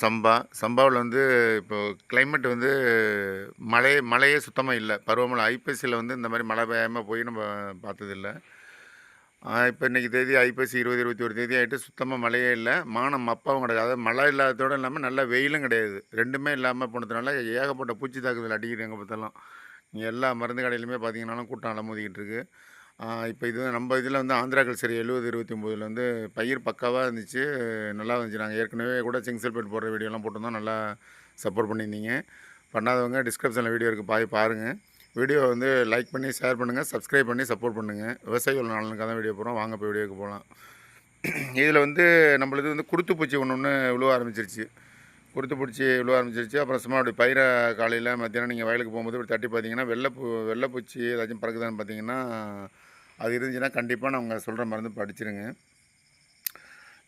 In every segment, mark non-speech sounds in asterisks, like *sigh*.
சம்பா. சம்பாவில் வந்து இப்போ கிளைமேட் வந்து மழை மழையே சுத்தமாக இல்லை. பருவமழை ஐப்பசியில் வந்து இந்த மாதிரி மழை பெய்யாமல் போய் நம்ம பார்த்ததில்ல. இப்போ இன்றைக்கி தேதி ஐப்பசி இருபது இருபத்தி ஒரு தேதி ஆகிட்டு சுத்தமாக மழையே இல்லை. மானம் அப்பாவும் கிடையாது. அதாவது மழை இல்லாததோடு இல்லாமல் நல்ல வெயிலும் கிடையாது. ரெண்டுமே இல்லாமல் போனதுனால ஏகப்பட்ட பூச்சி தாக்குதல் அடிக்குது எங்கே பார்த்தாலும். இங்கே எல்லா மருந்து கடையிலுமே பார்த்தீங்கன்னாலும் கூட்டம் அலமோதிக்கிட்டு இருக்குது இப்போ இது நம்ம இதில் வந்து ஆந்திரா கல்ச்சர் எழுபது இருபத்தி ஒம்போதில் வந்து பயிர் பக்காவாக இருந்துச்சு. நல்லா இருந்துச்சு. நாங்கள் ஏற்கனவே கூட செங்கல்பேட் போடுற வீடியோலாம் போட்டிருந்தோம். நல்லா சப்போர்ட் பண்ணியிருந்தீங்க. பண்ணாதவங்க டிஸ்கிரிப்ஷனில் வீடியோ இருக்குது பாய் பாருங்கள் வீடியோ வந்து லைக் பண்ணி ஷேர் பண்ணுங்கள் சப்ஸ்கிரைப் பண்ணி சப்போர்ட் பண்ணுங்கள் விவசாயிகள் நலனுக்காக தான் வீடியோ போகிறோம் வாங்க போய் வீடியோக்கு போகலாம் *clears throat* இதில் வந்து நம்மளுது வந்து குருத்து பூச்சி ஒன்று ஒன்று விழுவ ஆரம்பிச்சிருச்சு. குருத்து பிடிச்சி விழுவ ஆரம்பிச்சிருச்சு. அப்புறம் சும்மா அப்படி பயிரை காலையில் மத்தியானம் நீங்கள் வயலுக்கு போகும்போது இப்படி தட்டி பார்த்தீங்கன்னா வெள்ளைப்பூ வெள்ளைப்பூச்சி ஏதாச்சும் பறக்குதான்னு பார்த்தீங்கன்னா அது இருந்துச்சுன்னா கண்டிப்பாக நாங்கள் சொல்கிற மருந்து படிச்சிருங்க.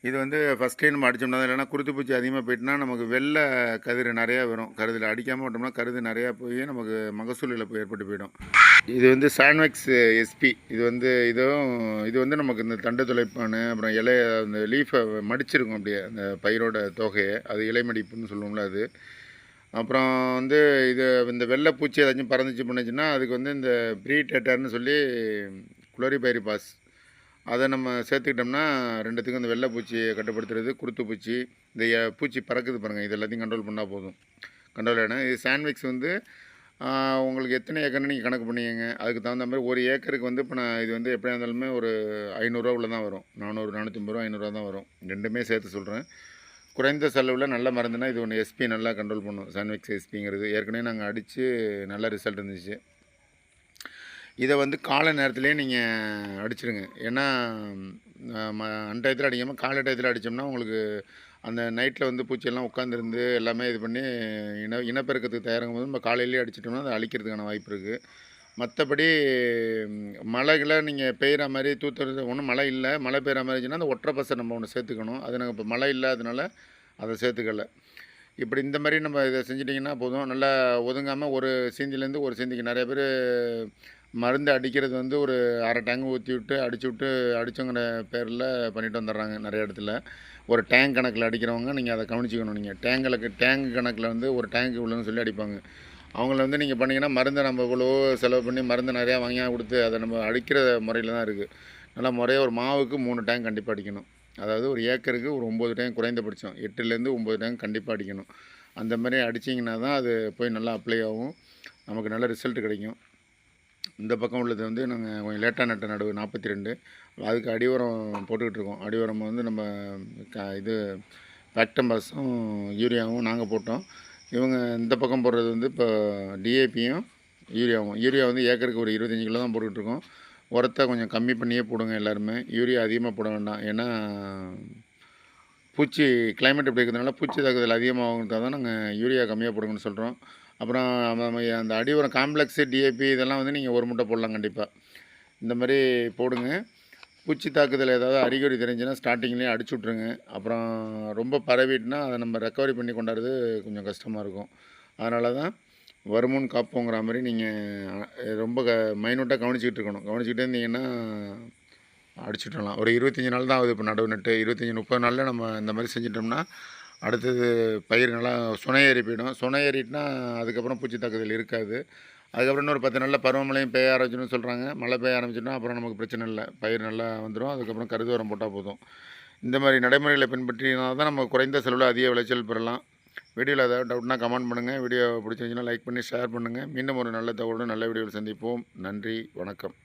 இது வந்து ஃபஸ்ட் டைம் நம்ம அடித்தோம்னா இல்லைன்னா குருத்து பூச்சி அதிகமாக போயிட்டுனா நமக்கு வெள்ளை கதிர் நிறையா வரும். கருதில் அடிக்காமல் விட்டோம்னா கருது நிறையா போய் நமக்கு மகசூல் இழப்பு ஏற்பட்டு போயிடும். இது வந்து சான்வெக்ஸ் எஸ்பி இது வந்து இதுவும் இது வந்து நமக்கு இந்த தண்டு துளைப்பானு அப்புறம் இலை அந்த லீஃபை மடிச்சிருக்கும் அப்படியே அந்த பயிரோட தொகையை. அது இலை மடிப்புன்னு சொல்லுவோம்ல அது. அப்புறம் வந்து இது இந்த வெள்ளை பூச்சி ஏதாச்சும் பறந்துச்சு பண்ணுச்சுன்னா அதுக்கு வந்து இந்த ப்ரீ டேட்டர்னு சொல்லி குளோரிபைரி பாஸ் அதை நம்ம சேர்த்துக்கிட்டோம்னா ரெண்டுத்துக்கும் இந்த வெள்ளை பூச்சியை கட்டுப்படுத்துறது குருத்து பூச்சி இந்த பூச்சி பறக்குது பாருங்கள் இது எல்லாத்தையும் கண்ட்ரோல் பண்ணால் போதும். கண்ட்ரோல் ஆகிடும் இது சாண்ட்விக்ஸ் வந்து உங்களுக்கு எத்தனை ஏக்கர்னு நீங்கள் கணக்கு பண்ணிக்கங்க. அதுக்கு தகுந்த மாதிரி ஒரு ஏக்கருக்கு வந்து இப்போ நான் இது வந்து எப்படியா இருந்தாலுமே ஒரு ஐநூறுரூவா உள்ள தான் வரும். நானூறு நானூற்றம்பது ரூபா ஐநூறுரூவா தான் வரும். ரெண்டுமே சேர்த்து சொல்கிறேன் குறைந்த செலவில் நல்ல மருந்துனா இது ஒன்று எஸ்பி நல்லா கண்ட்ரோல் பண்ணும். சான்விக்ஸ் எஸ்பிங்கிறது ஏற்கனவே நாங்கள் அடித்து நல்ல ரிசல்ட் இருந்துச்சு. இதை வந்து காலை நேரத்துலேயே நீங்கள் அடிச்சிடுங்க ஏன்னா அன்டயத்தில் அடிக்காமல் காலை டயத்தில் அடித்தோம்னா உங்களுக்கு அந்த நைட்டில் வந்து பூச்சியெல்லாம் உட்காந்துருந்து எல்லாமே இது பண்ணி இன இனப்பெருக்கத்துக்கு தயாராகும் போது நம்ம காலையிலேயே அடிச்சிட்டோம்னா அதை அழிக்கிறதுக்கான வாய்ப்பு இருக்குது மற்றபடி மழைகளை நீங்கள் பெய்கிற மாதிரி தூத்துறது ஒன்றும் மழை இல்லை. மழை பெய்கிற மாதிரி இருந்துச்சுன்னா அந்த ஒற்றை பசை நம்ம ஒன்று சேர்த்துக்கணும். அது நாங்கள் இப்போ மழை இல்லாததுனால அதை சேர்த்துக்கல. இப்படி இந்த மாதிரி நம்ம இதை செஞ்சிட்டிங்கன்னா போதும். நல்லா ஒதுங்காமல் ஒரு சீந்திலேருந்து ஒரு சீந்திக்கு நிறைய பேர் மருந்து அடிக்கிறது வந்து ஒரு அரை டேங்க் ஊற்றி விட்டு அடிச்சு விட்டு அடிச்சவங்கிற பேரில் பண்ணிட்டு வந்துடுறாங்க நிறைய இடத்துல. ஒரு டேங்க் கணக்கில் அடிக்கிறவங்க நீங்கள் அதை கவனிச்சிக்கணும் நீங்கள் டேங்கில் டேங்க் கணக்கில் வந்து ஒரு டேங்க் இவ்வளோன்னு சொல்லி அடிப்பாங்க. அவங்கள வந்து நீங்கள் பண்ணிங்கன்னா மருந்தை நம்ம இவ்வளோ செலவு பண்ணி மருந்து நிறையா வாங்கியா கொடுத்து அதை நம்ம அடிக்கிற முறையில் தான் இருக்குது நல்லா முறையாக ஒரு மாவுக்கு மூணு டேங்க் கண்டிப்பாக அடிக்கணும். அதாவது ஒரு ஏக்கருக்கு ஒரு ஒம்பது டேங்க் குறைந்தபட்சம். எட்டுலேருந்து ஒம்பது டேங்க் கண்டிப்பாக அடிக்கணும். அந்த மாதிரி அடிச்சிங்கன்னா தான் அது போய் நல்லா அப்ளை ஆகும். நமக்கு நல்ல ரிசல்ட் கிடைக்கும். இந்த பக்கம் உள்ளது வந்து நாங்கள் கொஞ்சம் லேட்டாக நட்ட நடுவு நாற்பத்தி ரெண்டு அதுக்கு அடி உரம் போட்டுக்கிட்டு இருக்கோம். அடி உரம் வந்து நம்ம க இது பேக்டம்பஸும் யூரியாவும் நாங்கள் போட்டோம். இவங்க இந்த பக்கம் போடுறது வந்து இப்போ டிஏபியும் யூரியாவும் யூரியா வந்து ஏக்கருக்கு ஒரு இருபத்தஞ்சி கிலோ தான் போட்டுக்கிட்டு உரத்தை கொஞ்சம் கம்மி பண்ணியே போடுங்க எல்லாருமே. யூரியா அதிகமாக போட வேண்டாம். ஏன்னா பூச்சி கிளைமேட் இப்படி இருக்கிறதுனால பூச்சி தாக்குதல் அதிகமாகிறதுக்காக தான் நாங்கள் யூரியா கம்மியாக போடுங்கன்னு சொல்கிறோம் அப்புறம் அந்த அடி உரம் காம்ப்ளெக்ஸு டிஏபி இதெல்லாம் வந்து நீங்கள் ஒரு முட்டை போடலாம் கண்டிப்பாக இந்த மாதிரி போடுங்க. பூச்சி தாக்குதல் ஏதாவது அறிகுறி தெரிஞ்சுன்னா ஸ்டார்டிங்லேயே அடிச்சு விட்ருங்க அப்புறம் ரொம்ப பரவிட்டுனா அதை நம்ம ரெக்கவரி பண்ணி கொண்டாடுறது கொஞ்சம் கஷ்டமாக இருக்கும். அதனால தான் வருமுன் காப்போங்கிற மாதிரி நீங்கள் ரொம்ப க மைனூட்டாக கவனிச்சிக்கிட்டு இருக்கணும். கவனிச்சிக்கிட்டே இருந்தீங்கன்னா அடிச்சுட்டலாம் ஒரு இருபத்தஞ்சி நாள் தான் ஆகுது இப்போ நடவு நட்டு. இருபத்தஞ்சி முப்பது நாளில் நம்ம இந்த மாதிரி செஞ்சிட்டோம்னா அடுத்தது பயிர் நல்லா சுனை ஏறி போயிடும். சுனை ஏறிட்டுனா அதுக்கப்புறம் பூச்சி தாக்குதல் இருக்காது. அதுக்கப்புறம் இன்னொரு பத்து நாளில் பருவமழையும் பெய்ய ஆரம்பிச்சுன்னு சொல்கிறாங்க மழை பெய்ய ஆரம்பிச்சுன்னா அப்புறம் நமக்கு பிரச்சனை இல்லை. பயிர் நல்லா வந்துடும் அதுக்கப்புறம் கருது உரம் போட்டால் போதும். இந்த மாதிரி நடைமுறைகளை பின்பற்றினா தான் நம்ம குறைந்த செலவில் அதிக விளைச்சல் பெறலாம். வீடியோவில் ஏதாவது டவுட்னா கமெண்ட் பண்ணுங்கள் வீடியோ பிடிச்சிருந்துச்சுன்னா லைக் பண்ணி ஷேர் பண்ணுங்கள் மீண்டும் ஒரு நல்ல தகவலோடு நல்ல வீடியோவில் சந்திப்போம். நன்றி. வணக்கம்.